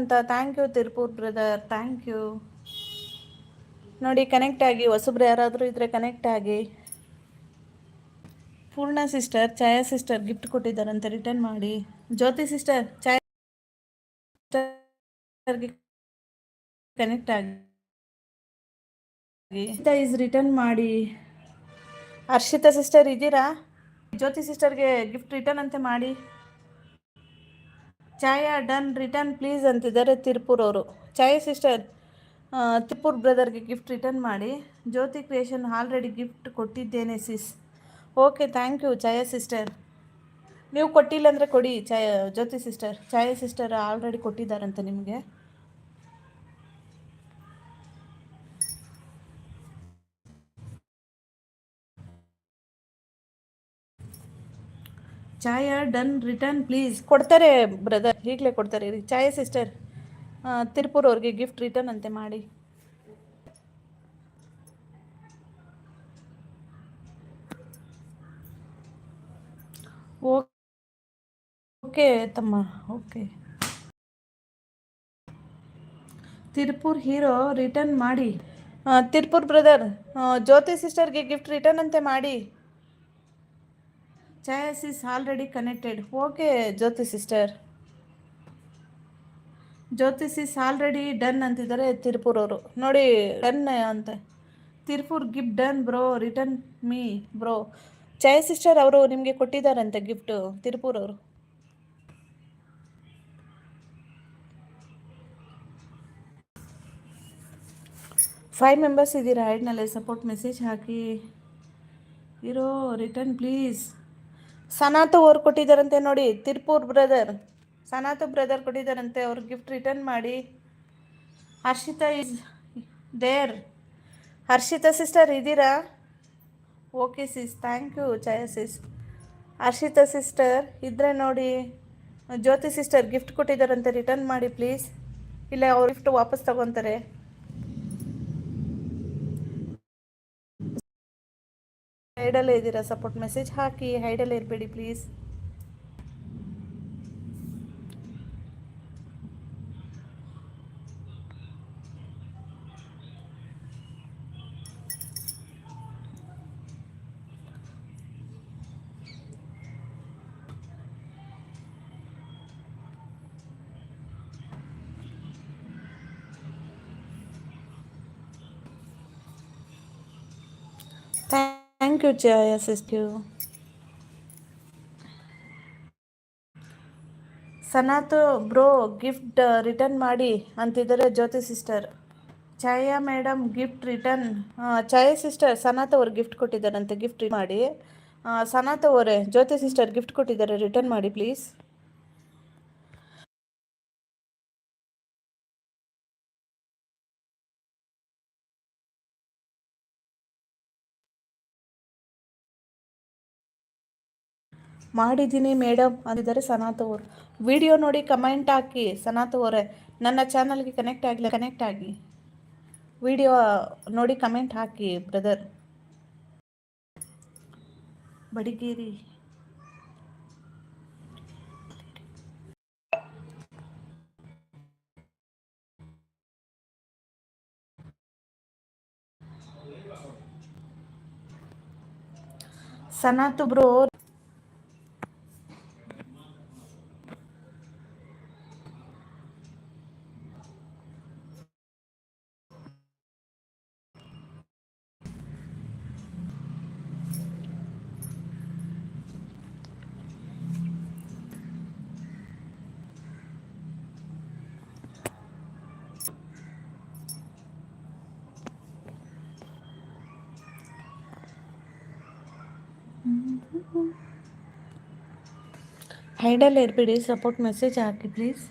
ಅಂತ thank you Tirupur brother thank you ನೋಡಿ connect ಆಗಿ, ಹೊಸಬ್ರು ಯಾರಾದರೂ ಇದ್ದರೆ ಕನೆಕ್ಟ್ ಆಗಿ. Purna sister Chhaya sister gift ಕೊಟ್ಟಿದ್ದಾರಂತೆ return ಮಾಡಿ. ಜ್ಯೋತಿ ಸಿಸ್ಟರ್ ಛಾಯಾ ಕನೆಕ್ಟ್ ಆಗಿ. ಇಸ್ ರಿಟರ್ನ್ ಮಾಡಿ. ಹರ್ಷಿತಾ ಸಿಸ್ಟರ್ ಇದ್ದೀರಾ? ಜ್ಯೋತಿ ಸಿಸ್ಟರ್ಗೆ ಗಿಫ್ಟ್ ರಿಟರ್ನ್ ಅಂತೆ ಮಾಡಿ. ಛಾಯಾ, ಡನ್, ರಿಟರ್ನ್ ಪ್ಲೀಸ್ ಅಂತಿದ್ದಾರೆ ತಿರುಪೂರ್ ಅವರು. ಛಾಯಾ ಸಿಸ್ಟರ್ ತಿರುಪೂರ್ ಬ್ರದರ್ಗೆ ಗಿಫ್ಟ್ ರಿಟರ್ನ್ ಮಾಡಿ. ಜ್ಯೋತಿ ಕ್ರಿಯೇಷನ್ ಆಲ್ರೆಡಿ ಗಿಫ್ಟ್ ಕೊಟ್ಟಿದ್ದೇನೆ sis okay thank you Chhaya sister ನೀವು ಕೊಟ್ಟಿಲ್ಲ ಅಂದರೆ ಕೊಡಿ, Chhaya, Jyoti sister Chhaya sister already ಕೊಟ್ಟಿದ್ದಾರಂತೆ ನಿಮಗೆ. Chhaya done return please. ಕೊಡ್ತಾರೆ ಬ್ರದರ್ ಈಗಲೇ ಕೊಡ್ತಾರೆ. ರೀ ಚಾಯ ಸಿಸ್ಟರ್ ತಿರುಪೂರ್ ಅವ್ರಿಗೆ ಗಿಫ್ಟ್ ರಿಟರ್ನ್ ಅಂತೆ ಮಾಡಿ. ಓಕೆ ತಮ್ಮ ಓಕೆ. ತಿರುಪೂರ್ ಹೀರೋ ರಿಟರ್ನ್ ಮಾಡಿ. ತಿರುಪುರ್ ಬ್ರದರ್ ಜ್ಯೋತಿ ಸಿಸ್ಟರ್ಗೆ ಗಿಫ್ಟ್ ರಿಟರ್ನ್ ಅಂತೆ ಮಾಡಿ. Chhaya's is already connected okay Jyoti sister Jyoti's is already done ಅಂತಿದ್ದಾರೆ ತಿರುಪೂರ್ ಅವರು. ನೋಡಿ ಡನ್ ಅಂತ. Tirupur gift done bro return me bro Chhaya sister ಅವರು ನಿಮಗೆ ಕೊಟ್ಟಿದ್ದಾರಂತೆ ಗಿಫ್ಟು ತಿರುಪೂರ್ ಅವರು. ಫೈವ್ ಮೆಂಬರ್ಸ್ ಇದ್ದೀರಾ? ಐಡ್ನಲ್ಲೇ ಸಪೋರ್ಟ್ ಮೆಸೇಜ್ ಹಾಕಿ. ಇರೋ ರಿಟರ್ನ್ ಪ್ಲೀಸ್ ಸನಾತು ಅವ್ರು ಕೊಟ್ಟಿದ್ದಾರಂತೆ ನೋಡಿ, ತಿರುಪೂರ್ ಬ್ರದರ್ ಸನಾತ ಬ್ರದರ್ ಕೊಟ್ಟಿದ್ದಾರಂತೆ, ಅವ್ರ ಗಿಫ್ಟ್ ರಿಟರ್ನ್ ಮಾಡಿ. Harshita is there Harshita sister ಇದ್ದೀರಾ? Okay sis thank you Jaya sis Harshita sister ಇದ್ದರೆ ನೋಡಿ, ಜ್ಯೋತಿ ಸಿಸ್ಟರ್ ಗಿಫ್ಟ್ ಕೊಟ್ಟಿದ್ದಾರಂತೆ ರಿಟರ್ನ್ ಮಾಡಿ ಪ್ಲೀಸ್ ಇಲ್ಲ, ಅವ್ರ ಗಿಫ್ಟ್ ವಾಪಸ್ ತಗೊತಾರೆ. ಹೈಡಲ್ಲೇ ಇದ್ದೀರಾ? ಸಪೋರ್ಟ್ ಮೆಸೇಜ್ ಹಾಕಿ ಹೈಡಲ್ಲೇ ಇರಬೇಡಿ please. You Jaya sister Sanath, bro, gift return ಮಾಡಿ ಅಂತಿದ್ದಾರೆ Jyoti sister Chhaya madam gift return Chhaya sister Sanath ಅವ್ರು ಗಿಫ್ಟ್ ಕೊಟ್ಟಿದ್ದಾರಂತೆ, ಗಿಫ್ಟ್ ಮಾಡಿ. ಸನಾತ್ ಅವರೇ, ಜ್ಯೋತಿ ಸಿಸ್ಟರ್ ಗಿಫ್ಟ್ ಕೊಟ್ಟಿದ್ದಾರೆ ರಿಟರ್ನ್ ಮಾಡಿ ಪ್ಲೀಸ್ ಮಾಡಿದ್ದೀನಿ ಮೇಡಮ್ ಅಂದಿದ್ದಾರೆ ಸನಾತ್ ಅವರು. ವಿಡಿಯೋ ನೋಡಿ ಕಮೆಂಟ್ ಹಾಕಿ ಸನಾತ್ ಅವರೇ. ನನ್ನ ಚಾನಲ್ಗೆ ಕನೆಕ್ಟ್ ಆಗಿಲ್ಲ ಕನೆಕ್ಟ್ ಆಗಿ. ವಿಡಿಯೋ ನೋಡಿ ಕಮೆಂಟ್ ಹಾಕಿ ಬ್ರದರ್ ಬಡಿಗೇರಿ. ಸನಾತ್ ಬ್ರೋ ಹೈಡಲ್ಲೇ ಇರಬೇಡಿ ಸಪೋರ್ಟ್ ಮೆಸೇಜ್ ಹಾಕಿ ಪ್ಲೀಸ್